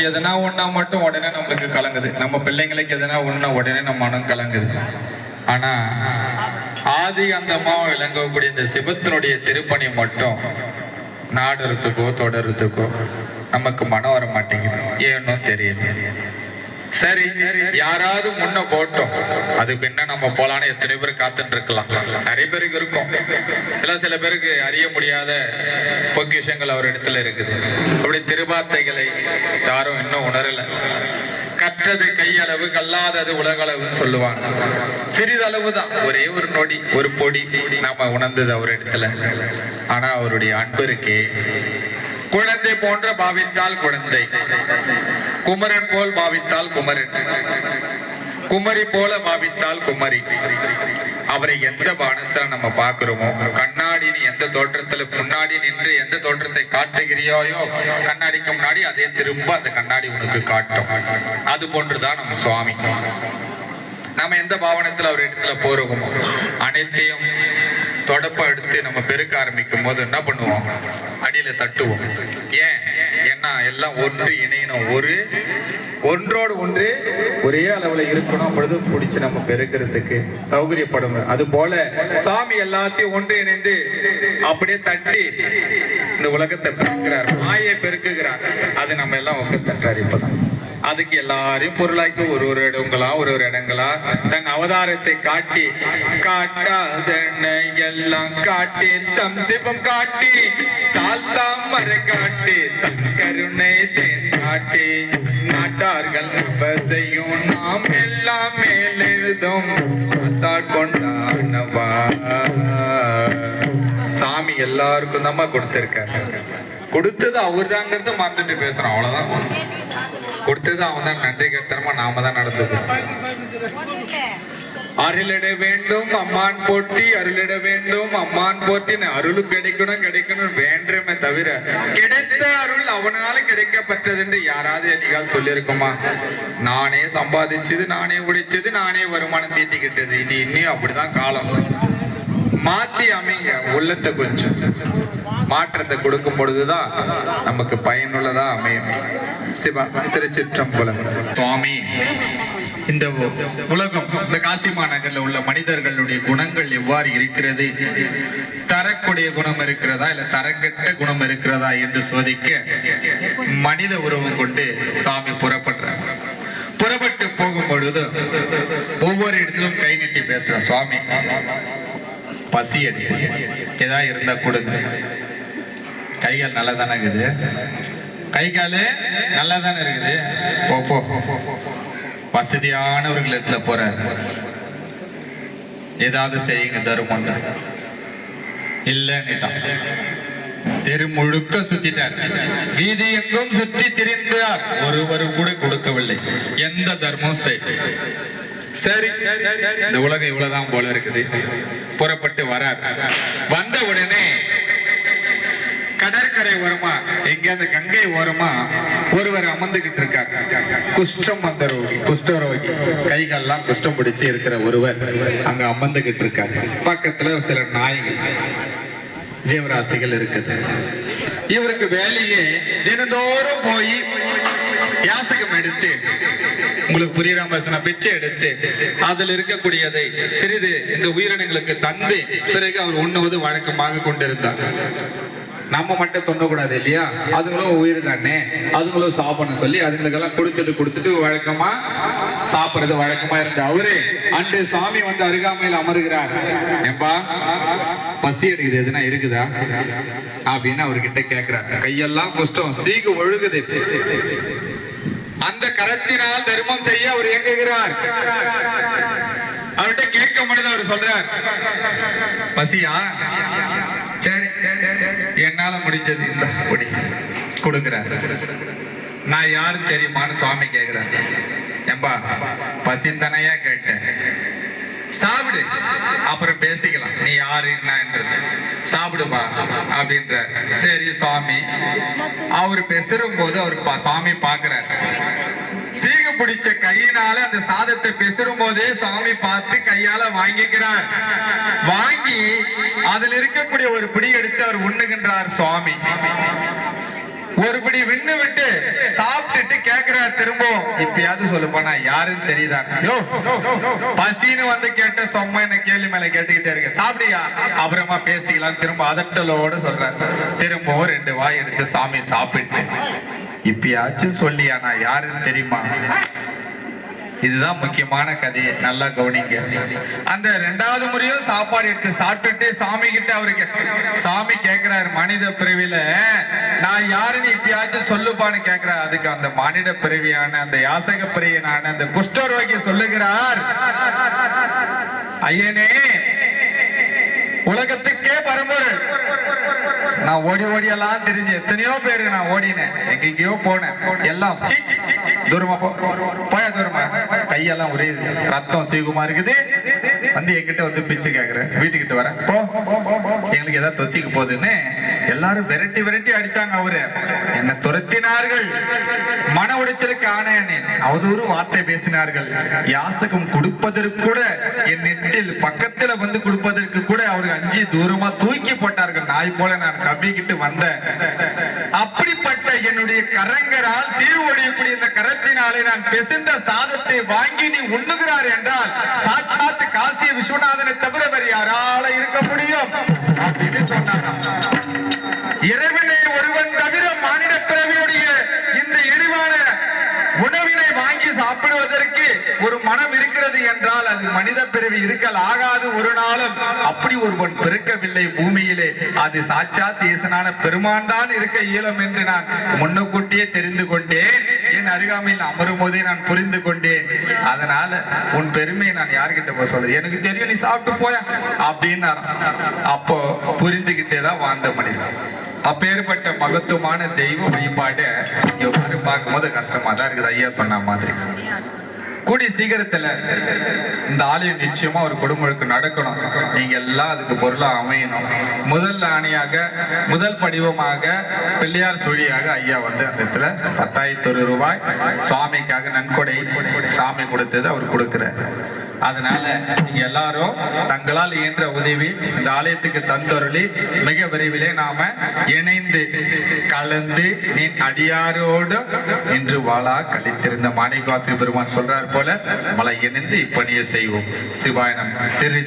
நமக்கு எதனா ஒன்றா மட்டும் உடனே நம்மளுக்கு கலங்குது. நம்ம பிள்ளைங்களுக்கு எதனா ஒன்றா உடனே நம்ம மனம் கலங்குது. ஆனா ஆதி அந்தமாக விளங்கக்கூடிய இந்த சிவத்தினுடைய திருப்பணி மட்டும் நாடுறதுக்கோ தொடர்றதுக்கோ நமக்கு மனம் வர மாட்டேங்குது ஏன்னோ தெரியல. சரி யாராவது முன்ன போட்டோம். அது பின்ன நம்ம போலான்னு எத்தனை பேர் காத்துட்டு இருக்கலாம் நிறைய பேருக்கு இருக்கும். இல்ல சில பேருக்கு அறிய முடியாத பொக்கிஷங்கள் அவர் இடத்துல இருக்குது. அப்படி திருவார்த்தைகளை யாரும் இன்னும் உணரல. கற்றது கையளவு கல்லாதது உலகளவுன்னு சொல்லுவாங்க. சிறிதளவு தான். ஒரே ஒரு நொடி ஒரு பொடி நாம உணர்ந்தது அவர் இடத்துல. ஆனா அவருடைய அன்பு இருக்கே. குழந்தை போன்ற பாவித்தால் குழந்தை. குமரன் போல் பாவித்தால் குமரன். குமரி போல பாவித்தால் குமரி. அவரை எந்த வானத்துல நம்ம பாக்குறோமோ கண்ணாடின்னு எந்த தோற்றத்துல முன்னாடி நின்று எந்த தோற்றத்தை காட்டுகிறியோயோ கண்ணாடிக்கு முன்னாடி அதே திரும்ப அந்த கண்ணாடி உனக்கு காட்டும். அது போன்றுதான் நம்ம சுவாமி. நம்ம எந்த பாவனத்துல அவர் இடத்துல போறோமோ அனைத்தையும் தொடப்ப எடுத்து நம்ம பெருக்க ஆரம்பிக்கும் போது என்ன பண்ணுவோம்? அடியில தட்டுவோம். ஏன்? எல்லாம் ஒன்று இணையணும். ஒரு ஒன்றோடு ஒன்று ஒரே அளவில் இருக்கணும் அப்பொழுது பிடிச்சி நம்ம பெருக்கிறதுக்கு சௌகரியப்படும். அது போல சாமி எல்லாத்தையும் ஒன்று இணைந்து அப்படியே தட்டி இந்த உலகத்தை பெருக்கிறார். மாயை பெருக்குகிறார். அது நம்ம எல்லாம் உட்காந்து தட்டுறாரு இப்பதான். அதுக்கு எல்லாரையும் பொருளாக்கி ஒரு ஒரு இடங்களா ஒரு ஒரு இடங்களா தன் அவதாரத்தை காட்டி காட்டாதனை எல்லாம் காட்டி தம் சிவம் காட்டி தாழ்த்தாம் மர காட்டி தம் கருணை தேன் நாட்டார்கள் நம்ப செய்யும். நாம் எல்லாம் மேலெழுதும். பார்த்தால் கொண்டானவா? சாமி எல்லாருக்கும் தான் கொடுத்திருக்காரு. கொடுத்தது அவர் தாங்கிறத மறந்துட்டு பேசுறோம். அவ்வளவுதான். கொடுத்தது அவன் தான் நன்றி கெடுத்தனமா நாம தான் நடந்துக்கணும். அருளிட வேண்டும் அம்மான் போட்டி அருளிட வேண்டும் அம்மான் போட்டின்னு அருள் கிடைக்கணும் கிடைக்கணும் வேண்டுமே தவிர கிடைத்த அருள் அவனால கிடைக்கப்பட்டது என்று யாராவது என்னைக்காவது சொல்லியிருக்குமா? நானே சம்பாதிச்சது நானே உடைச்சது நானே வருமானம் தீட்டிக்கிட்டது. இனி இன்னும் அப்படிதான் காலம். மாத்தி அமைங்க உள்ளத்தை கொஞ்சம். மாற்றத்தை கொடுக்கும் பொழுதுதான் நமக்கு பயனுள்ளதா அமையும். சிவா திருச்சிற்றம்பலம். சுவாமி இந்த உ- உலகம் இந்த காசி மாநகர்ல உள்ள மனிதர்களுடைய குணங்கள் எவ்வாறு இருக்கிறது? தரக்கூடிய குணம் இருக்கிறதா? இல்ல தரக்கெட்ட குணம் இருக்கிறதா என்று சோதிக்க மனித உருவம் கொண்டு சாமி புறப்படுறார். புறப்பட்டு போகும் பொழுது ஒவ்வொரு இடத்திலும் கை நீட்டி பேசுற சுவாமி பசி அடி ஏதா இருந்தா கொடுங்க. கைகள் நல்லா தானே இருக்குது? கை காலு நல்லா தானே இருக்குது? போ போ. வசதியானவர்கள் இடத்துல போறாரு. ஏதாவது செய்யுங்க தருமம் இல்லன்னுட்டான் தெரு முழுக்க சுத்திட்டார். வீதி எங்கும் சுற்றி திரிந்தார். ஒருவரும் கூட கொடுக்கவில்லை. எந்த தர்மம் செய் சரி. இந்த உலகம் இவ்வளவுதான் போல இருக்குது. புறப்பட்டு வரார். வந்த உடனே கடற்கரை ஓரமா எங்க அந்த கங்கை ஓரமா ஒருவர் அமர்ந்துகிட்டு இருக்கார் குஷ்டம் வந்த ரோகி குஷ்டரோகி கைகள்லாம் குஷ்டம் பிடிச்சு இருக்கிற ஒருவர் அங்க அமர்ந்துகிட்டு இருக்கார். பக்கத்துல சில நாய்கள் ஜீவராசிகள் இருக்குது. இவருக்கு வேலையே தினந்தோறும் போய் யாசகம் எடுத்து உங்களுக்கு புரியுற பிச்சை எடுத்து அதில் இருக்கக்கூடியதை சிறிது இந்த உயிரினங்களுக்கு தந்து பிறகு அவர் உண்ணுவது வழக்கமாக கொண்டிருந்தார். நம்ம மட்டும் தொண்ணக்கூடாது இல்லையா? அதுங்களும் உயிர் தானே? அதுங்களும் சாப்பிடணும் சொல்லி அதுங்களுக்கெல்லாம் கொடுத்துட்டு கொடுத்துட்டு வழக்கமா சாப்பிடுறது வழக்கமா இருந்த அவரு. அன்று சாமி வந்து அருகாமையில் அமருகிறார். ஏம்பா பசி எடுக்குது எதுனா இருக்குதா? அப்படின்னு அவர்கிட்ட கேட்கிறார் கையெல்லாம் குஷ்டம் சீக்கு ஒழுகுது. அந்த கரத்தினால் தர்மம் செய்ய அவர் இயங்குகிறார். அவர்கிட்ட கேட்கும் பொழுது அவர் சொல்றார் பசியா? சரி. என்னால முடிஞ்சது இந்த அப்படி கொடுக்கிறார். நான் யாரு தெரியுமான்னு சுவாமி கேக்குறார். ஏம்பா பசி கேட்டேன். சாப்பிடு அப்புறம் பேசிக்கலாம். நீ யாரு என்னன்றது. சாப்பிடுப்பா அப்படின்ற சரி சுவாமி. அவர் பெசரும் போது அவர் சுவாமி பாக்குறாரு. பிடிச்ச கையினால அந்த சாதத்தை பெசரும் போதே சுவாமி பார்த்து கையால வாங்கிக்கிறார். வாங்கி அதில் இருக்கக்கூடிய ஒரு பிடி எடுத்து அவர் உண்ணுகின்றார் சுவாமி. ஒருபடி விண்ணு விட்டு சாப்பிட்டுட்டு கேக்குறார் திரும்பவும். இப்பயாவது சொல்லுப்பா நான் யாருன்னு தெரியுதா? யோ பசின்னு வந்து கேட்ட சொம்ம என்ன கேள்வி மேல கேட்டுக்கிட்டே இருக்க. சாப்பிடியா? அப்புறமா பேசிக்கலாம். திரும்ப அதட்டலோட சொல்றாரு. திரும்பவும் ரெண்டு வாய் எடுத்து சாமி சாப்பிட்டு இப்பயாச்சும் சொல்லியானா யாருன்னு தெரியுமா? இதுதான் முக்கியமான கதை. நல்லா கவனிங்க. அந்த ரெண்டாவது முறையும் சாப்பாடு எடுத்து சாப்பிட்டுட்டு சாமி கிட்ட அவருக்கு சாமி கேக்குறாரு மனித பிறவில நான் யாருன்னு இப்பயாச்சும் சொல்லுப்பான்னு கேக்குறாரு அதுக்கு அந்த மனித பிறவியான அந்த யாசக பிரியனான அந்த குஷ்டரோகி சொல்லுகிறார் ஐயனே உலகத்துக்கே பரம்பொருள். நான் ஓடி ஓடி எல்லாம் தெரிஞ்சு எத்தனையோ பேரு நான் ஓடினேன் எங்கெங்கயோ போனேன். எல்லாம். தூரமா போய தூரமா? கையெல்லாம் ஒரே ரத்தம் சீகுமா இருக்குது. வந்து என்கிட்ட வந்து பிச்சு கேக்குறேன். வீட்டுக்கிட்ட வரேன். போ. எங்களுக்கு ஏதாவது தொத்திக்கு போகுதுன்னு எல்லாரும் விரட்டி விரட்டி அடிச்சாங்க அவரு. என்ன துரத்தினார்கள். மன உடைச்சலுக்கு ஆணையனேன் அவதூறு வார்த்தை பேசினார்கள். யாசகம் கொடுப்பதற்கு கூட என் நெட்டில் பக்கத்துல வந்து கொடுப்பதற்கு கூட அவருக்கு அஞ்சு தூரமா தூக்கி போட்டார்கள். நாய் போல நான் கவ்விக்கிட்டு வந்தேன். அப்படிப்பட்ட என்னுடைய கரங்கரால் சீர்ஒழியக்கூடிய இந்த கரத்தினாலே நான் பெசிந்த சாதத்தை வாங்கி நீ உண்ணுகிறார் என்றால் சாட்சாத்து காசிய விஸ்வநாதனை தவிர வேறு யாரால இருக்க முடியும் அப்படின்னு சொன்னாங்க. இறைவன் ஒருவன் தவிர மானிட பிறவியுடைய இந்த இழிவான உணவினை வாங்கி சாப்பிடுவதற்கு ஒரு மனம் இருக்கிறது என்றால் அது மனித பிறவி இருக்கல் ஆகாது ஒரு நாளும். அப்படி ஒருவன் பிறக்கவில்லை பூமியிலே. அது சாட்சாத் ஈசனான பெருமான் தான் இருக்க இயலும் என்று நான் முன்னக்கூட்டியே தெரிந்து கொண்டேன். என் அருகாமையில் அமரும் போதே நான் புரிந்து கொண்டேன். அதனால உன் பெருமையை நான் யாருக்கிட்ட போய் சொல்றது? எனக்கு தெரியும் நீ சாப்பிட்டு போயா? அப்படின்னு அப்போ புரிந்துகிட்டே தான் வாழ்ந்த மனிதன். அப்பேற்பட்ட மகத்துவமான தெய்வ வழிபாடு எவ்வாறு பார்க்கும்போது கஷ்டமா தான் இருக்குது. ஐயா சொன்ன மாதிரி. Ini. கூடிய சீக்கிரத்துல இந்த ஆலயம் நிச்சயமா ஒரு கொடுமுழுக்கு நடக்கணும். நீங்க எல்லாம் அதுக்கு பொருளா அமையணும். முதல் ஆணையாக முதல் படிவமாக பிள்ளையார் சுழியாக ஐயா வந்து அந்த இடத்துல பத்தாயிரத்தி ஒரு ரூபாய் சுவாமிக்காக நன்கொடை சாமி கொடுத்தது அவர் கொடுக்கிறார். அதனால நீங்க எல்லாரும் தங்களால் இயன்ற உதவி இந்த ஆலயத்துக்கு தந்தொருளி மிக விரைவிலே நாம இணைந்து கலந்து நீ அடியாரோடு இன்று வாழா. கழித்திருந்த மாணிக்கவாசி பெருமான் சொல்றார் போல மலை இணைந்து இப்பணியை செய்வோம். சிவாயனம் திரு